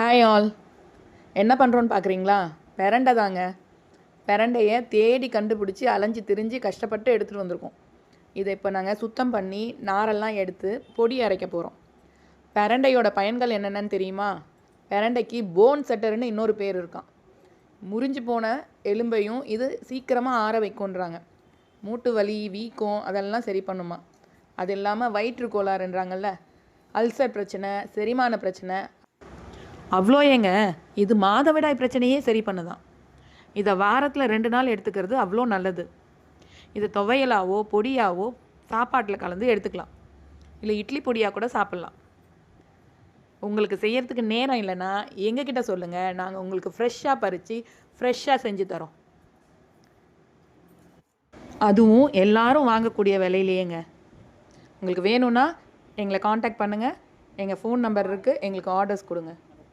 Hi all என்ன பண்ணுறோன்னு பார்க்குறீங்களா பெரண்டை தாங்க. பெரண்டையை தேடி கண்டுபிடிச்சி அலைஞ்சு திரிஞ்சு கஷ்டப்பட்டு எடுத்துகிட்டு வந்திருக்கோம். இதை இப்போ நாங்கள் சுத்தம் பண்ணி நாரெல்லாம் எடுத்து பொடி அரைக்க போகிறோம் பெரண்டையோட பயன்கள் என்னென்னு தெரியுமா? பெரண்டைக்கு போன் செட்டர்னு இன்னொரு பேர் இருக்கான் முறிஞ்சு போன எலும்பையும் இது சீக்கிரமாக ஆற வைக்கும்ன்றாங்க. மூட்டு வலி வீக்கம் அதெல்லாம் சரி பண்ணுமா? அது இல்லாமல் வயிற்று கோளாறுன்றாங்கல்ல அல்சர் பிரச்சனை செரிமான பிரச்சனை அவ்வளோ ஏங்க இது மாதவிடாய் பிரச்சனையே சரி பண்ணுதான். இதை வாரத்தில் ரெண்டு நாள் எடுத்துக்கிறது அவ்வளோ நல்லது. இதை துவையலாவோ பொடியாவோ சாப்பாட்டில் கலந்து எடுத்துக்கலாம். இல்லை இட்லி பொடியாக கூட சாப்பிட்லாம். உங்களுக்கு செய்யறதுக்கு நேரம் இல்லைன்னா எங்ககிட்ட சொல்லுங்கள் நாங்கள் உங்களுக்கு ஃப்ரெஷ்ஷாக பறித்து ஃப்ரெஷ்ஷாக செஞ்சு தரோம். அதுவும் எல்லாரும் வாங்கக்கூடிய விலையிலேயேங்க. உங்களுக்கு வேணும்னா எங்களை காண்டாக்ட் பண்ணுங்கள் எங்கள் ஃபோன் நம்பர் இருக்குது எங்களுக்கு ஆர்டர்ஸ் கொடுங்க.